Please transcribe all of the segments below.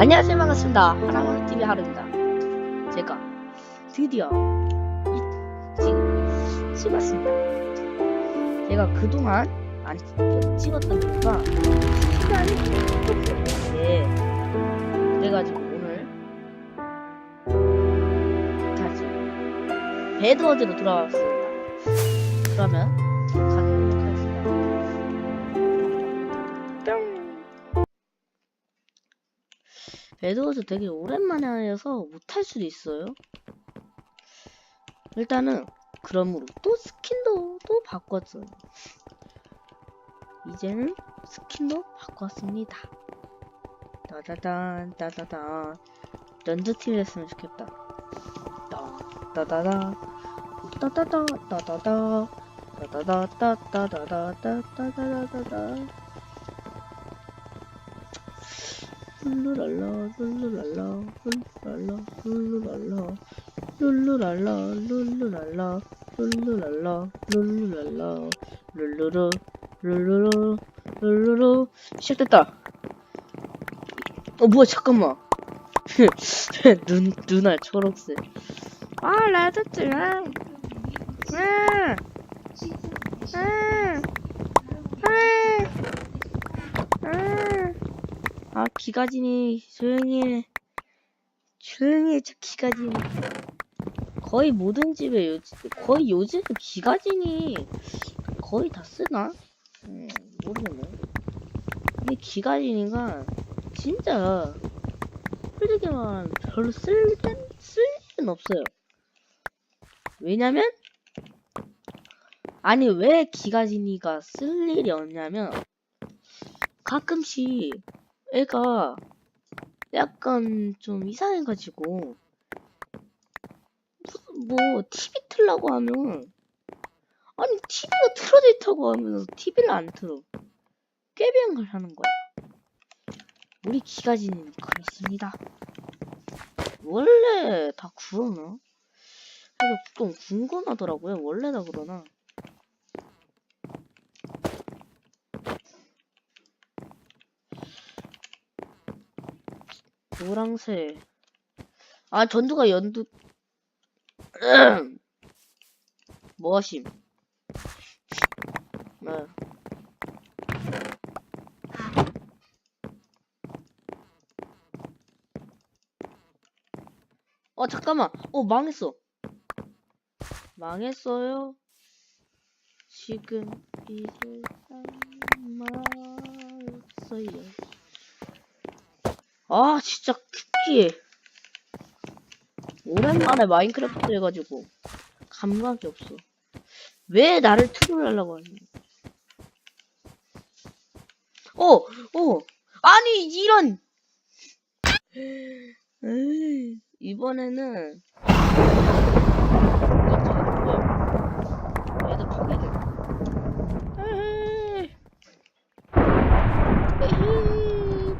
안녕하세요. 반갑습니다. 하나만TV 하루입니다. 제가 드디어 이, 지금 찍었습니다. 제가 그동안 안 찍- 찍었던 이유가 시간이 부족했는데 그래가지고 오늘 다시 배드워드로 돌아왔습니다. 그러면 배드워즈 되게 오랜만에 해서 못할 수도 있어요. 일단은 그러므로 또 스킨도 또 바꿨어요. 이제는 스킨도 바꿨습니다. 따다단 따다단 런드팀 했으면 좋겠다. 따 따다다 따다다 따다다 따다다 따다다 따다다다다 룰루랄라 룰루랄라 룰루랄라 룰루랄라 룰루랄라 룰루랄라 룰루랄라 룰루랄라. 룰루루 룰루루 룰루루. 시작됐다. 어 뭐야 잠깐만. 눈 눈알 초록색. 아아 아, 아, 아, 아. 아 기가진이 조용히 해. 조용히 해저 기가진 거의 모든 집에 요즘 거의 요즘 기가진이 거의 다 쓰나? 음, 모르겠네. 근데 기가진이가 진짜 솔직히 말하면 별로 쓸, 땐- 쓸 일은 없어요. 왜냐면 아니 왜 기가진이가 쓸 일이 없냐면 가끔씩 애가 약간 좀 이상해가지고 뭐 TV 틀라고 하면 아니 TV가 틀어져 있다고 하면서 TV를 안 틀어. 걸 하는 거야. 우리 기가지는 그렇습니다. 원래 다 그러나? 그래서 좀 궁금하더라고요. 원래 다 그러나 노랑새. 아, 전두가 연두. 뭐하심? 네. 어, 잠깐만. 어, 망했어. 망했어요. 지금 이를 말했어요. 아 진짜 쿠키 오랜만에 마인크래프트 해가지고 감각이 없어 왜 나를 트롤하려고 하니 어! 어! 아니 이런 이번에는 얘들 파괴돼 에이. 에이,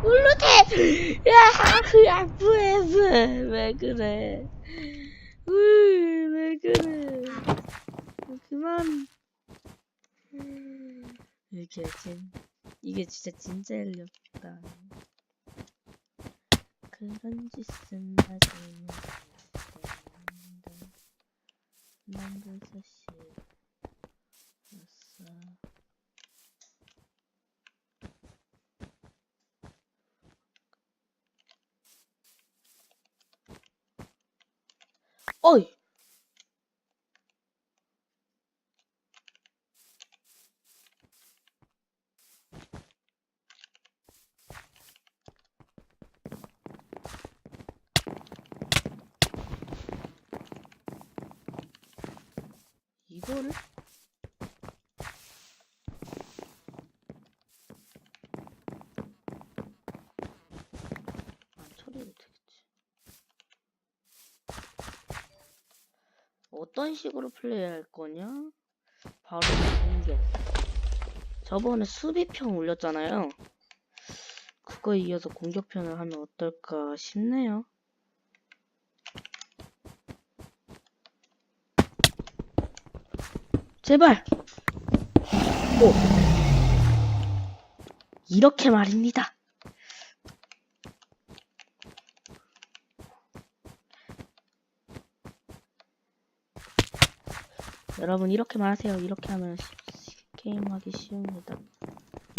야, 야, 뭐해, 뭐해, 왜 그래? 왜 그래? 그만. 이게 진, 이게 진짜 진짜 일렸다. 그런 짓은 하지. 난그 자 hoy. 어떤 식으로 플레이할 거냐? 바로 공격. 저번에 수비편 올렸잖아요. 그거 이어서 공격편을 하면 어떨까 싶네요. 제발! 오! 이렇게 말입니다. 여러분 이렇게 말 하세요. 이렇게 하면 게임하기 쉬웁니다.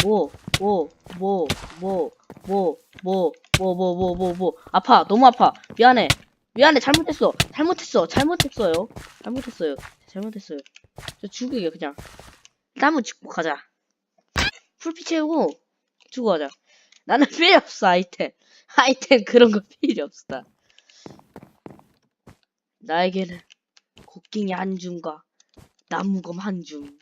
뭐, 뭐, 뭐, 뭐, 뭐, 뭐, 뭐, 뭐, 뭐, 뭐, 뭐, 아파, 너무 아파. 미안해, 미안해, 잘못했어, 잘못했어, 잘못했어요, 잘못했어요, 잘못했어요. 저 죽이게 그냥. 나무 죽고 가자. 풀피 채우고 죽고 가자. 나는 필요 없어 아이템. 아이템 그런 거 필요 없어. 나에게는 곡괭이 한 줌과 나무검 한 줌.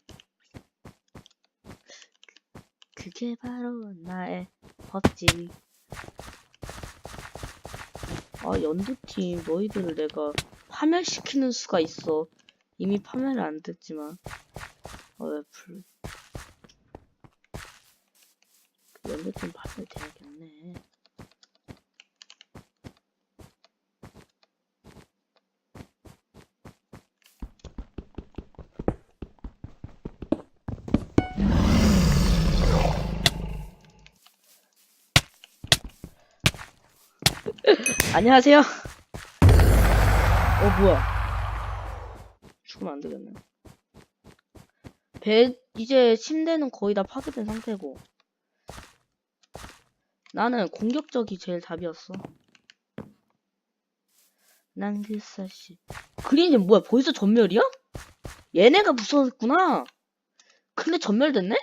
그게 바로 나의 법칙. 아, 연두팀, 너희들을 내가 파멸시키는 수가 있어. 이미 파멸을 안 됐지만. 어, 왜 불. 그 연두팀 파멸 돼야겠네. 안녕하세요. 어, 뭐야. 죽으면 안 되겠네. 배, 이제 침대는 거의 다 파괴된 상태고. 나는 공격적이 제일 답이었어. 난 그 사실. 그린이 뭐야? 벌써 전멸이야? 얘네가 무서웠구나. 근데 전멸됐네?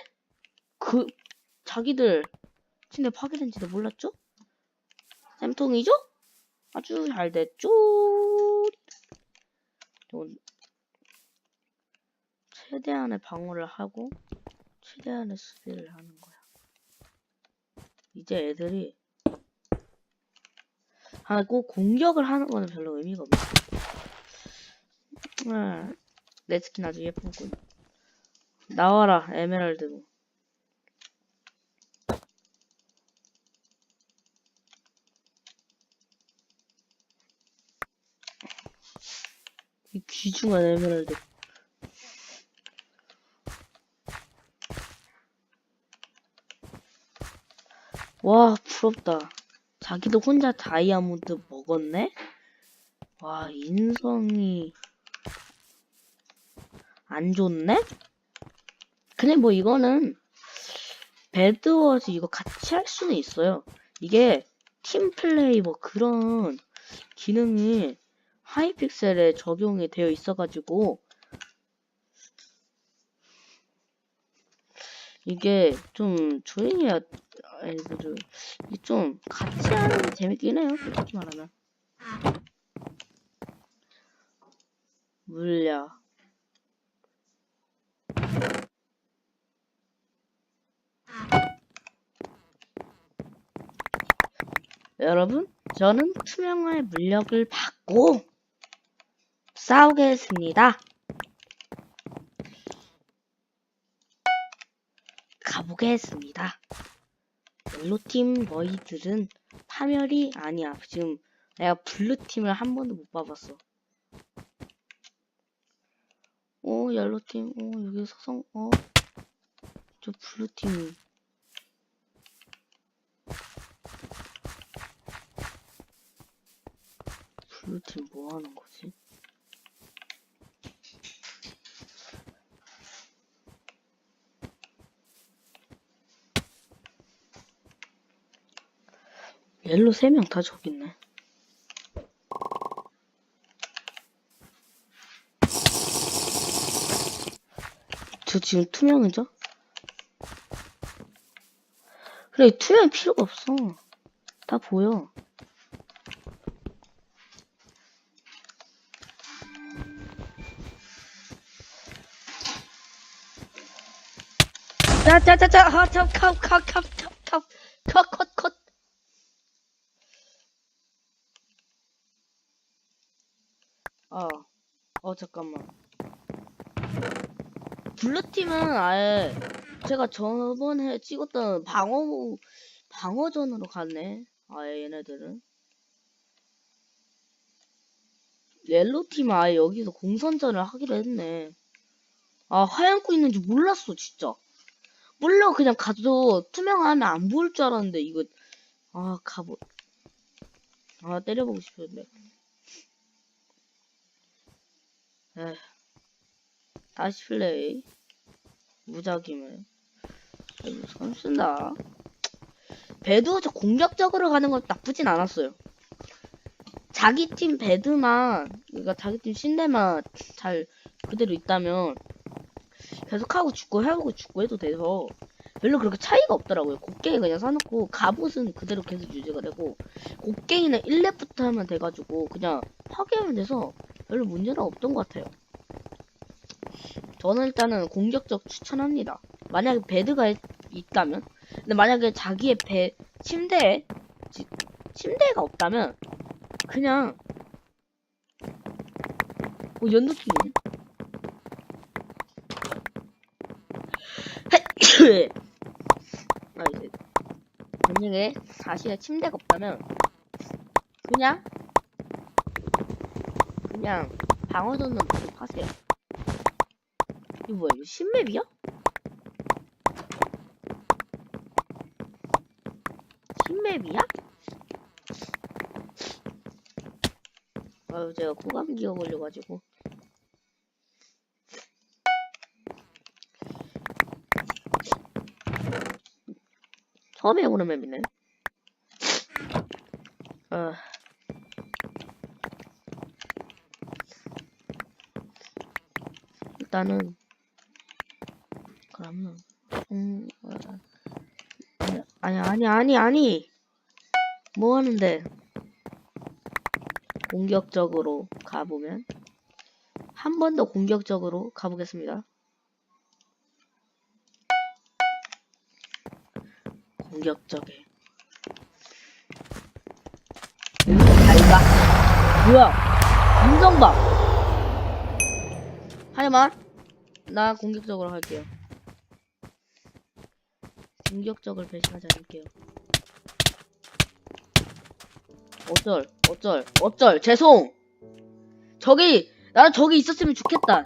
그, 자기들 침대 파괴된지도 몰랐죠? 쌤통이죠? 아주 잘 됐죠? 최대한의 방어를 하고 최대한의 수비를 하는 거야. 이제 애들이 하고 공격을 하는 거는 별로 의미가 없네. 아, 내 스킨 아주 예쁘군. 나와라 에메랄드고. 이 귀중한 에메랄드. 와, 부럽다. 자기도 혼자 다이아몬드 먹었네? 와, 인성이 안 좋네? 근데 뭐 이거는 배드워즈 이거 같이 할 수는 있어요. 이게 팀플레이 뭐 그런 기능이 하이픽셀에 적용이 되어 있어가지고 이게 좀 조용히 해야 아니 뭐좀 이게 좀 같이 하는 게 재밌긴 해요 솔직히 말하면. 물약 여러분 저는 투명화의 물력을 받고 싸우겠습니다 가보겠습니다 옐로팀 너희들은 파멸이 아니야. 지금 내가 블루팀을 한 번도 못 봐봤어. 오, 옐로팀, 오, 여기 서성, 어. 저 블루팀. 블루팀 뭐 하는 거지? 옐로 3명 다 저기 있네. 저 지금 투명이죠? 그래, 투명 필요가 없어. 다 보여. 자, 아, 참, 컵, 컵, 컵, 아, 어, 잠깐만. 블루팀은 아예 제가 저번에 찍었던 방어, 방어전으로 갔네. 아예 얘네들은. 옐로팀은 아예 여기서 공선전을 하기로 했네. 아, 화염구 있는지 몰랐어, 진짜. 몰라, 그냥 가도 투명하면 안 보일 줄 알았는데, 이거. 아, 가보. 아, 때려보고 싶었는데. 다시 플레이. 무작위면. 손 쓴다. 배드워즈 공격적으로 가는 건 나쁘진 않았어요. 자기 팀 배드만, 그러니까 자기 팀 신뢰만 잘 그대로 있다면 계속하고 죽고 해보고 죽고 해도 돼서 별로 그렇게 차이가 없더라고요. 곡괭이 그냥 사놓고 갑옷은 그대로 계속 유지가 되고 곡괭이는 1렙부터 하면 돼가지고 그냥 파괴하면 돼서 별로 문제는 없던 것 같아요. 저는 일단은 공격적 추천합니다. 만약에 베드가 있- 있다면 근데 만약에 자기의 배 침대에 지- 침대가 없다면 그냥 어 연두팀 아 이제 만약에 자신의 침대가 없다면 그냥 그냥 방어전은 계속 하세요. 이거 뭐야 이거 신맵이야? 신맵이야? 아유 제가 코감기가 걸려가지고 처음에 해보는 맵이네 아 일단은 그러면 음 어, 아니 아니 아니 아니. 뭐 하는데? 공격적으로 가보면? 한 번 더 공격적으로 가보겠습니다. 공격적에. 잘가 뭐야? 윤성박. 하지만 나 공격적으로 할게요. 공격적을 배신하지 않을게요. 어쩔, 어쩔, 어쩔, 죄송! 저기, 나는 저기 있었으면 좋겠다.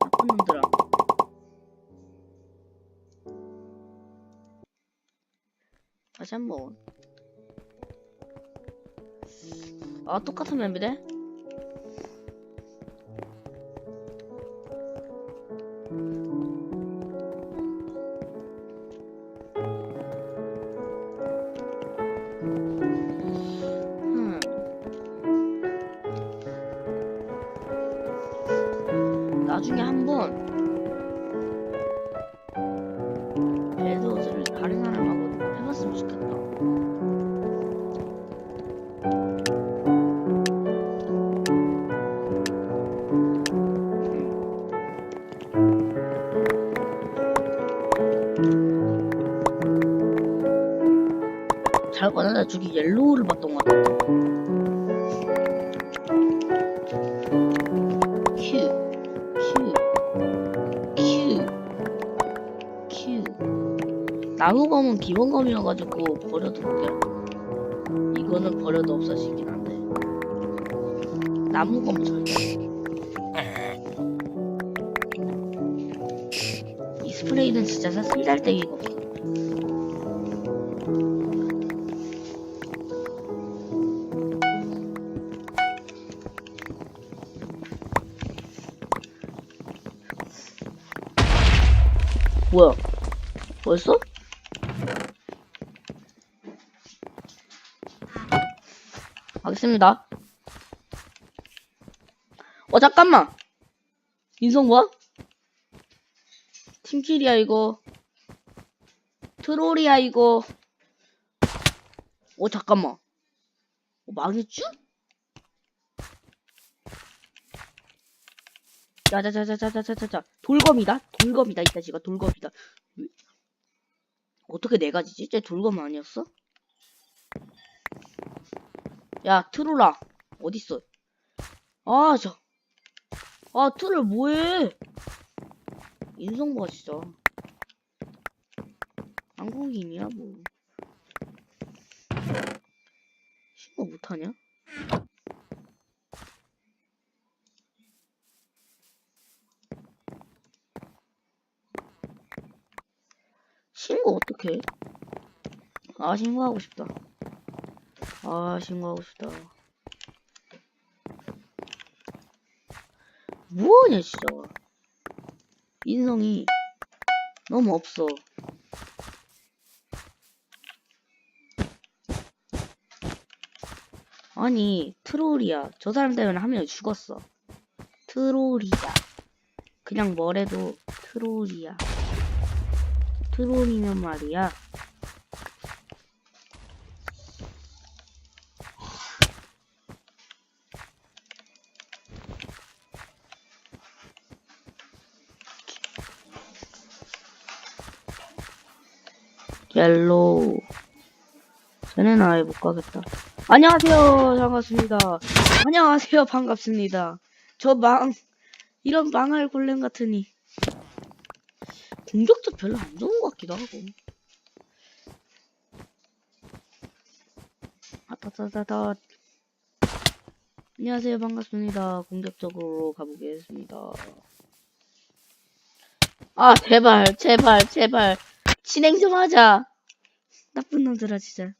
나쁜 놈들아. 다시 한 번. 아, 똑같은 맵이래? 나무검은 기본검이어가지고 버려둘게. 이거는 버려도 없어지긴 한데. 나무검 절대. 이 스프레이는 진짜 없어. 뭐야? 벌써? 알겠습니다. 어, 잠깐만! 인성 뭐야? 팀킬이야, 이거. 트롤이야, 이거. 어, 잠깐만. 어, 망했쥬? 자자자자자자자자 돌검이다 돌검이다 이따 지가 돌검이다 왜- 어떻게 네 가지지? 쟤 돌검 아니었어? 야 트롤아 어딨어 아저 아 트롤 뭐해 인성봐 진짜 한국인이야 뭐 신고 못하냐? 신고 어떡해? 아, 신고하고 싶다. 아, 신고하고 싶다. 뭐하냐 진짜. 인성이 너무 없어. 아니 트롤이야. 저 사람 때문에 한 명이 죽었어. 트롤이야. 그냥 뭐래도 트롤이야. 트롤이면 말이야 옐로우 쟤는 아예 못 가겠다. 안녕하세요. 반갑습니다. 안녕하세요. 반갑습니다. 저 망 이런 망할 골렘 같으니. 공격도 별로 안 좋은 것 같기도 하고. 아따따따따 안녕하세요. 반갑습니다. 공격적으로 가보겠습니다. 아 제발 제발 제발. 진행 좀 하자 나쁜 놈들아 진짜.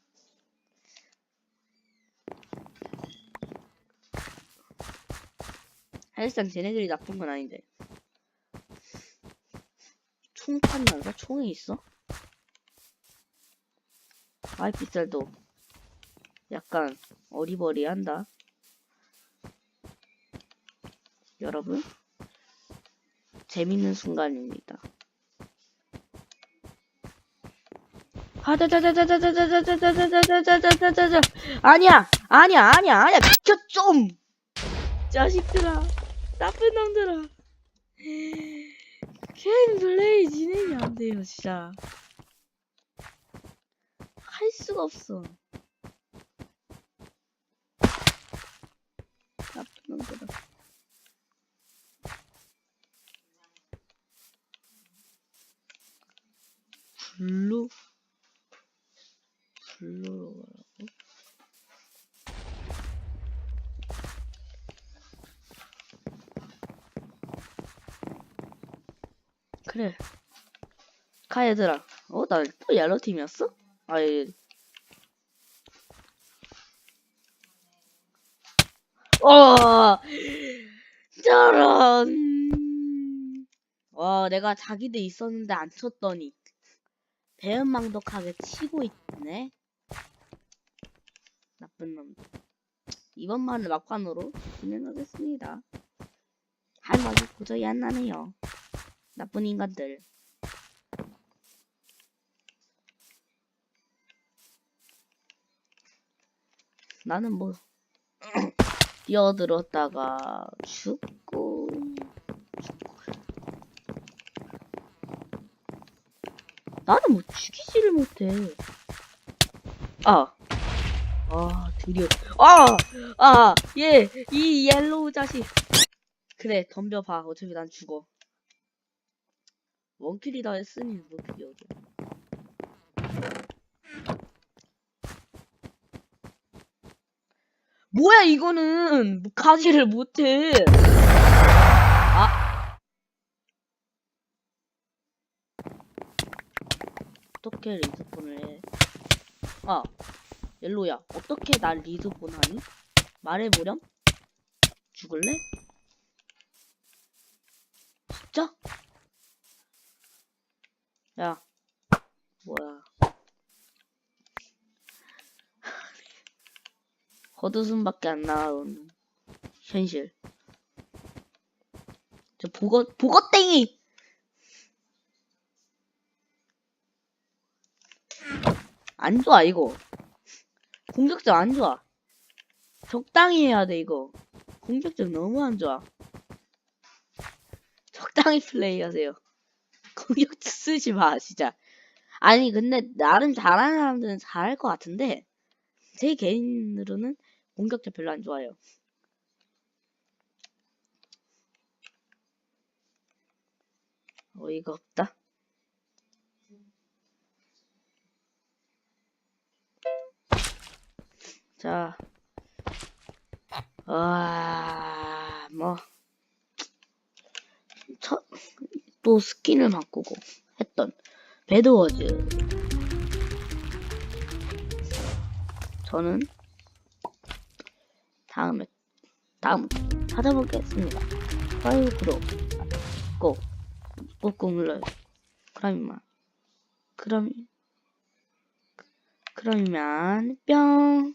사실상 쟤네들이 나쁜 건 아닌데. 총 판단사 총이 있어? 아이피살도 약간 어리버리한다. 여러분? 재밌는 순간입니다 하자자자자자자자자자자자자자자자자 아니야 아니야 아니야 아니야 비켜 좀 자식들아 나쁜 놈들아 게임 플레이 진행이 안 돼요 진짜 할 수가 없어 나쁜 놈들아 블루 가라고? 그래. 가 얘들아 어? 나 또 옐로 팀이었어? 아예 어! 저런. 와 내가 자기들 있었는데 안 쳤더니. 배은망덕하게 치고 있네. 나쁜 놈. 이번만은 막판으로 진행하겠습니다. 할 말이 도저히 안 나네요 나쁜 인간들 나는 뭐 뛰어들었다가 죽고 나는 뭐 죽이지를 못해 아 아, 드디어. 아! 아! 얘! 이 옐로우 자식! 그래, 덤벼봐. 어차피 난 죽어. 원킬이다 했으니 뭐 그게 어디야. 뭐야, 이거는! 뭐 가지를 못해! 아! 어떻게 리스폰을 해? 아! 옐로야, 어떻게 날 리드본 하니? 말해보렴? 죽을래? 진짜? 야, 뭐야. 헛웃음밖에 안 나오는 현실. 저 보거, 보거땡이! 안 좋아, 이거. 공격적 안 좋아. 적당히 해야 돼, 이거. 공격적 너무 안 좋아. 적당히 플레이 하세요. 공격적 쓰지 마, 진짜. 아니, 근데 나름 잘하는 사람들은 잘할 것 같은데, 제 개인으로는 공격적 별로 안 좋아요. 어이가 없다. 자, 아, 뭐, 또 스킨을 바꾸고 했던 배드워즈. 저는 다음에, 다음 찾아보겠습니다. 좋아요, 구독 꼭 꼭꼭 눌러요. 그럼 이만. 그럼 그럼 이만 뿅.